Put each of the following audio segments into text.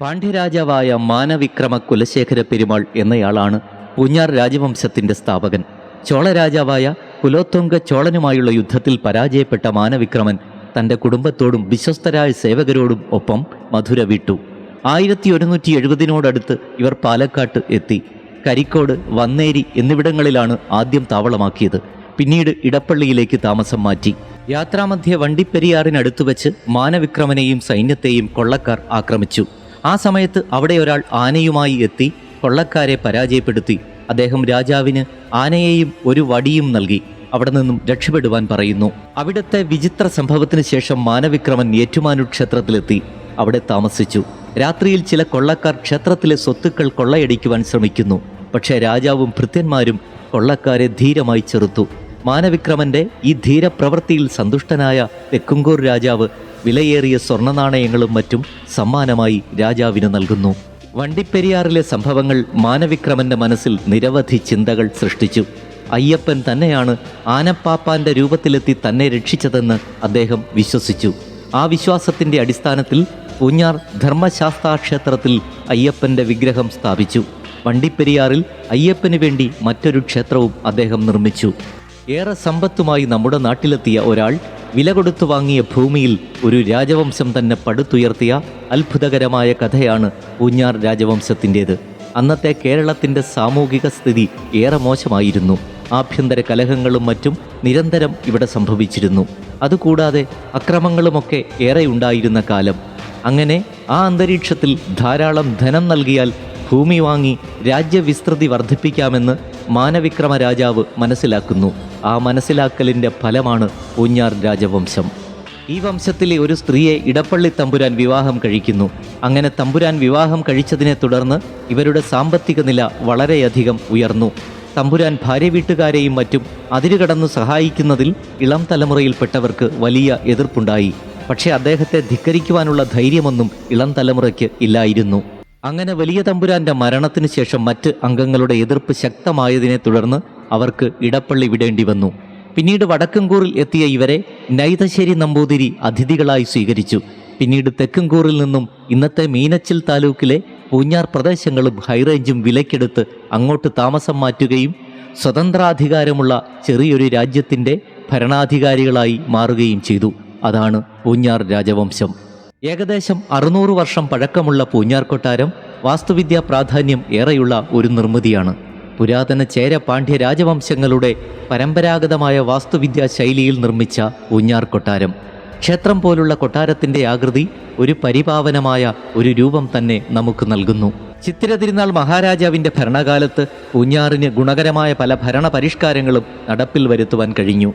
പാണ്ഡ്യരാജാവായ മാനവിക്രമ കുലശേഖര പെരുമാൾ എന്നയാളാണ് പൂഞ്ഞാർ രാജവംശത്തിന്റെ സ്ഥാപകൻ. ചോളരാജാവായ കുലോത്തുംഗ ചോളനുമായുള്ള യുദ്ധത്തിൽ പരാജയപ്പെട്ട മാനവിക്രമൻ തന്റെ കുടുംബത്തോടും വിശ്വസ്തരായ സേവകരോടും ഒപ്പം മധുര വിട്ടു ആയിരത്തി ഒരുന്നൂറ്റി എഴുപതിനോടടുത്ത് ഇവർ പാലക്കാട്ട് എത്തി. കരിക്കോട് വന്നേരി എന്നിവിടങ്ങളിലാണ് ആദ്യം താവളമാക്കിയത്. പിന്നീട് ഇടപ്പള്ളിയിലേക്ക് താമസം മാറ്റി. യാത്രാമധ്യ വണ്ടിപ്പെരിയാറിനടുത്തു വെച്ച് മാനവിക്രമനെയും സൈന്യത്തെയും കൊള്ളക്കാർ ആക്രമിച്ചു. ആ സമയത്ത് അവിടെ ഒരാൾ ആനയുമായി എത്തി കൊള്ളക്കാരെ പരാജയപ്പെടുത്തി. അദ്ദേഹം രാജാവിന് ആനയെയും ഒരു വടിയും നൽകി. അവിടെ നിന്നും രക്ഷപ്പെടുവാൻ പറയുന്നു. അവിടുത്തെ വിചിത്ര സംഭവത്തിന് ശേഷം മാനവിക്രമൻ ഏറ്റുമാനു ക്ഷേത്രത്തിലെത്തി അവിടെ താമസിച്ചു. രാത്രിയിൽ ചില കൊള്ളക്കാർ ക്ഷേത്രത്തിലെ സ്വത്തുക്കൾ കൊള്ളയടിക്കുവാൻ ശ്രമിക്കുന്നു. പക്ഷേ രാജാവും ഭൃത്യന്മാരും കൊള്ളക്കാരെ ധീരമായി ചെറുത്തു. മാനവിക്രമന്റെ ഈ ധീരപ്രവൃത്തിയിൽ സന്തുഷ്ടനായ തെക്കുംകൂർ രാജാവ് വിലയേറിയ സ്വർണ നാണയങ്ങളും മറ്റും സമ്മാനമായി രാജാവിന് നൽകുന്നു. വണ്ടിപ്പെരിയാറിലെ സംഭവങ്ങൾ മാനവിക്രമന്റെ മനസ്സിൽ നിരവധി ചിന്തകൾ സൃഷ്ടിച്ചു. അയ്യപ്പൻ തന്നെയാണ് ആനപ്പാപ്പാന്റെ രൂപത്തിലെത്തി തന്നെ രക്ഷിച്ചതെന്ന് അദ്ദേഹം വിശ്വസിച്ചു. ആ വിശ്വാസത്തിന്റെ അടിസ്ഥാനത്തിൽ പൂഞ്ഞാർ ധർമ്മശാസ്താ ക്ഷേത്രത്തിൽ അയ്യപ്പന്റെ വിഗ്രഹം സ്ഥാപിച്ചു. വണ്ടിപ്പെരിയാറിൽ അയ്യപ്പന് വേണ്ടി മറ്റൊരു ക്ഷേത്രവും അദ്ദേഹം നിർമ്മിച്ചു. ഏറെ സമ്പത്തുമായി നമ്മുടെ നാട്ടിലെത്തിയ ഒരാൾ വില കൊടുത്തു വാങ്ങിയ ഭൂമിയിൽ ഒരു രാജവംശം തന്നെ പടുത്തുയർത്തിയ അത്ഭുതകരമായ കഥയാണ് പൂഞ്ഞാർ രാജവംശത്തിന്റേത്. അന്നത്തെ കേരളത്തിന്റെ സാമൂഹിക സ്ഥിതി ഏറെ മോശമായിരുന്നു. ആഭ്യന്തര കലഹങ്ങളും മറ്റും നിരന്തരം ഇവിടെ സംഭവിച്ചിരുന്നു. അതുകൂടാതെ അക്രമങ്ങളുമൊക്കെ ഏറെ ഉണ്ടായിരുന്ന കാലം. അങ്ങനെ ആ അന്തരീക്ഷത്തിൽ ധാരാളം ധനം നൽകിയാൽ ഭൂമി വാങ്ങി രാജ്യവിസ്തൃതി വർദ്ധിപ്പിക്കാമെന്ന് മാനവിക്രമ രാജാവ് മനസ്സിലാക്കുന്നു. ആ മനസ്സിലാക്കലിന്റെ ഫലമാണ് പൂഞ്ഞാർ രാജവംശം. ഈ വംശത്തിലെ ഒരു സ്ത്രീയെ ഇടപ്പള്ളി തമ്പുരാൻ വിവാഹം കഴിക്കുന്നു. അങ്ങനെ തമ്പുരാൻ വിവാഹം കഴിച്ചതിനെ തുടർന്ന് ഇവരുടെ സാമ്പത്തിക നില വളരെയധികം ഉയർന്നു. തമ്പുരാൻ ഭാര്യ വീട്ടുകാരെയും മറ്റും അതിരുകടന്നു സഹായിക്കുന്നതിൽ ഇളം തലമുറയിൽപ്പെട്ടവർക്ക് വലിയ എതിർപ്പുണ്ടായി. പക്ഷേ അദ്ദേഹത്തെ ധിക്കരിക്കുവാനുള്ള ധൈര്യമൊന്നും ഇളം തലമുറയ്ക്ക് ഇല്ലായിരുന്നു. അങ്ങനെ വലിയ തമ്പുരാന്റെ മരണത്തിന് ശേഷം മറ്റ് അംഗങ്ങളുടെ എതിർപ്പ് ശക്തമായതിനെ തുടർന്ന് അവർക്ക് ഇടപ്പള്ളി വിടേണ്ടി വന്നു. പിന്നീട് വടക്കൻകൂറിൽ എത്തിയ ഇവരെ നൈതശ്ശേരി നമ്പൂതിരി അതിഥികളായി സ്വീകരിച്ചു. പിന്നീട് തെക്കൻകൂറിൽ നിന്നും ഇന്നത്തെ മീനച്ചിൽ താലൂക്കിലെ പൂഞ്ഞാർ പ്രദേശങ്ങളും ഹൈറേഞ്ചും വിലക്കെടുത്ത് അങ്ങോട്ട് താമസം മാറ്റുകയും സ്വതന്ത്രാധികാരമുള്ള ചെറിയൊരു രാജ്യത്തിന്റെ ഭരണാധികാരികളായി മാറുകയും ചെയ്തു. അതാണ് പൂഞ്ഞാർ രാജവംശം. ഏകദേശം അറുന്നൂറ് വർഷം പഴക്കമുള്ള പൂഞ്ഞാർ കൊട്ടാരം വാസ്തുവിദ്യാ പ്രാധാന്യം ഏറെയുള്ള ഒരു നിർമ്മിതിയാണ്. പുരാതന ചേര പാണ്ഡ്യ രാജവംശങ്ങളുടെ പരമ്പരാഗതമായ വാസ്തുവിദ്യാ ശൈലിയിൽ നിർമ്മിച്ച ഊഞ്ഞാർ കൊട്ടാരം. ക്ഷേത്രം പോലുള്ള കൊട്ടാരത്തിന്റെ ആകൃതി ഒരു പരിപാവനമായ ഒരു രൂപം തന്നെ നമുക്ക് നൽകുന്നു. ചിത്തിര തിരുനാൾ മഹാരാജാവിന്റെ ഭരണകാലത്ത് ഊഞ്ഞാറിന് ഗുണകരമായ പല ഭരണ പരിഷ്കാരങ്ങളും നടപ്പിൽ വരുത്തുവാൻ കഴിഞ്ഞു.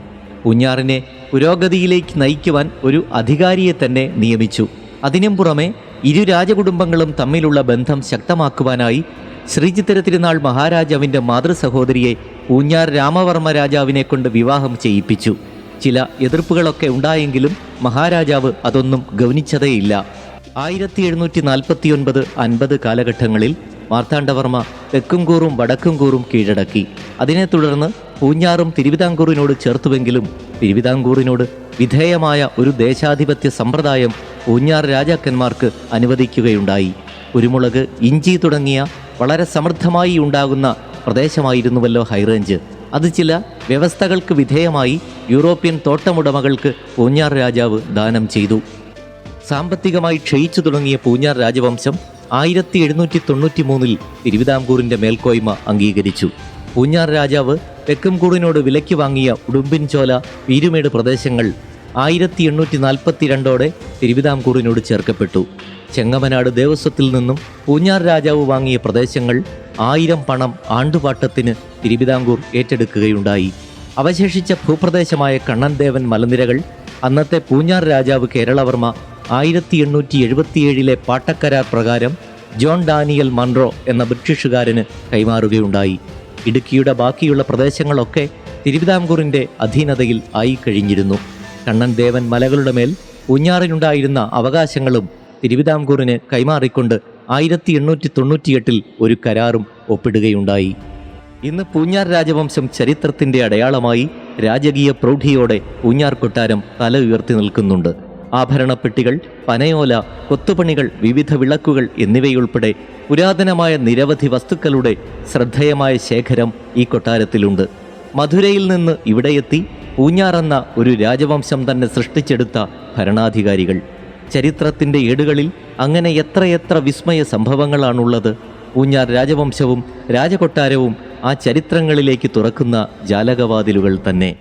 ഊഞ്ഞാറിനെ പുരോഗതിയിലേക്ക് നയിക്കുവാൻ ഒരു അധികാരിയെ തന്നെ നിയമിച്ചു. അതിനും പുറമെ ഇരു രാജകുടുംബങ്ങളും തമ്മിലുള്ള ബന്ധം ശക്തമാക്കുവാനായി ശ്രീചിത്തിര തിരുനാൾ മഹാരാജാവിന്റെ മാതൃസഹോദരിയെ പൂഞ്ഞാർ രാമവർമ്മ രാജാവിനെ കൊണ്ട് വിവാഹം ചെയ്യിപ്പിച്ചു. ചില എതിർപ്പുകളൊക്കെ ഉണ്ടായെങ്കിലും മഹാരാജാവ് അതൊന്നും ഗൗനിച്ചതേയില്ല. ആയിരത്തി എഴുന്നൂറ്റി നാൽപ്പത്തി ഒൻപത് അൻപത് കാലഘട്ടങ്ങളിൽ മാർത്താണ്ഡവർമ്മ തെക്കുംകൂറും വടക്കുംകൂറും കീഴടക്കി. അതിനെ തുടർന്ന് പൂഞ്ഞാറും തിരുവിതാംകൂറിനോട് ചേർത്തുവെങ്കിലും തിരുവിതാംകൂറിനോട് വിധേയമായ ഒരു ദേശാധിപത്യ സമ്പ്രദായം പൂഞ്ഞാർ രാജാക്കന്മാർക്ക് അനുവദിക്കുകയുണ്ടായി. കുരുമുളക് ഇഞ്ചി തുടങ്ങിയ വളരെ സമൃദ്ധമായി ഉണ്ടാകുന്ന പ്രദേശമായിരുന്നുവല്ലോ ഹൈറേഞ്ച്. അത് ചില വ്യവസ്ഥകൾക്ക് വിധേയമായി യൂറോപ്യൻ തോട്ടമുടമകൾക്ക് പൂഞ്ഞാർ രാജാവ് ദാനം ചെയ്തു. സാമ്പത്തികമായി ക്ഷയിച്ചു തുടങ്ങിയ പൂഞ്ഞാർ രാജവംശം ആയിരത്തി എഴുന്നൂറ്റി തൊണ്ണൂറ്റി മൂന്നിൽ തിരുവിതാംകൂറിന്റെ മേൽക്കോയ്മ അംഗീകരിച്ചു. പൂഞ്ഞാർ രാജാവ് തെക്കുംകൂറിനോട് വിലയ്ക്ക് വാങ്ങിയ ഉടുമ്പിൻചോല പീരുമേട് പ്രദേശങ്ങൾ ആയിരത്തി എണ്ണൂറ്റി നാൽപ്പത്തിരണ്ടോടെ തിരുവിതാംകൂറിനോട് ചേർക്കപ്പെട്ടു. ചെങ്ങമനാട് ദേവസ്വത്തിൽ നിന്നും പൂഞ്ഞാർ രാജാവ് വാങ്ങിയ പ്രദേശങ്ങൾ ആയിരം പണം ആണ്ടുപാട്ടത്തിന് തിരുവിതാംകൂർ ഏറ്റെടുക്കുകയുണ്ടായി. അവശേഷിച്ച ഭൂപ്രദേശമായ കണ്ണൻദേവൻ മലനിരകൾ അന്നത്തെ പൂഞ്ഞാർ രാജാവ് കേരളവർമ്മ ആയിരത്തി എണ്ണൂറ്റി എഴുപത്തിയേഴിലെ പാട്ടക്കരാർ പ്രകാരം ജോൺ ഡാനിയൽ മൺറോ എന്ന ബ്രിട്ടീഷുകാരന് കൈമാറുകയുണ്ടായി. ഇടുക്കിയുടെ ബാക്കിയുള്ള പ്രദേശങ്ങളൊക്കെ തിരുവിതാംകൂറിന്റെ അധീനതയിൽ ആയി കഴിഞ്ഞിരുന്നു കണ്ണൻ ദേവൻ മലകളുടെ മേൽ ഉഞ്ഞാറിനുണ്ടായിരുന്ന അവകാശങ്ങളും തിരുവിതാംകൂറിന് കൈമാറിക്കൊണ്ട് ആയിരത്തി എണ്ണൂറ്റി തൊണ്ണൂറ്റിയെട്ടിൽ ഒരു കരാറും ഒപ്പിടുകയുണ്ടായി. ഇന്ന് പൂഞ്ഞാർ രാജവംശം ചരിത്രത്തിന്റെ അടയാളമായി രാജകീയ പ്രൗഢിയോടെ പൂഞ്ഞാർ കൊട്ടാരം തല ഉയർത്തി നിൽക്കുന്നുണ്ട്. ആഭരണപ്പെട്ടികൾ പനയോല കൊത്തുപണികൾ വിവിധ വിളക്കുകൾ എന്നിവയുൾപ്പെടെ പുരാതനമായ നിരവധി വസ്തുക്കളുടെ ശ്രദ്ധേയമായ ശേഖരം ഈ കൊട്ടാരത്തിലുണ്ട്. മധുരയിൽ നിന്ന് ഇവിടെയെത്തി പൂഞ്ഞാറെന്ന ഒരു രാജവംശം തന്നെ സൃഷ്ടിച്ചെടുത്ത ഭരണാധികാരികൾ. ചരിത്രത്തിന്റെ ഏടുകളിൽ അങ്ങനെ എത്രയെത്ര വിസ്മയ സംഭവങ്ങളാണുള്ളത്. പൂഞ്ഞാർ രാജവംശവും രാജകൊട്ടാരവും ആ ചരിത്രങ്ങളിലേക്ക് തുറക്കുന്ന ജാലകവാതിലുകൾ തന്നെ.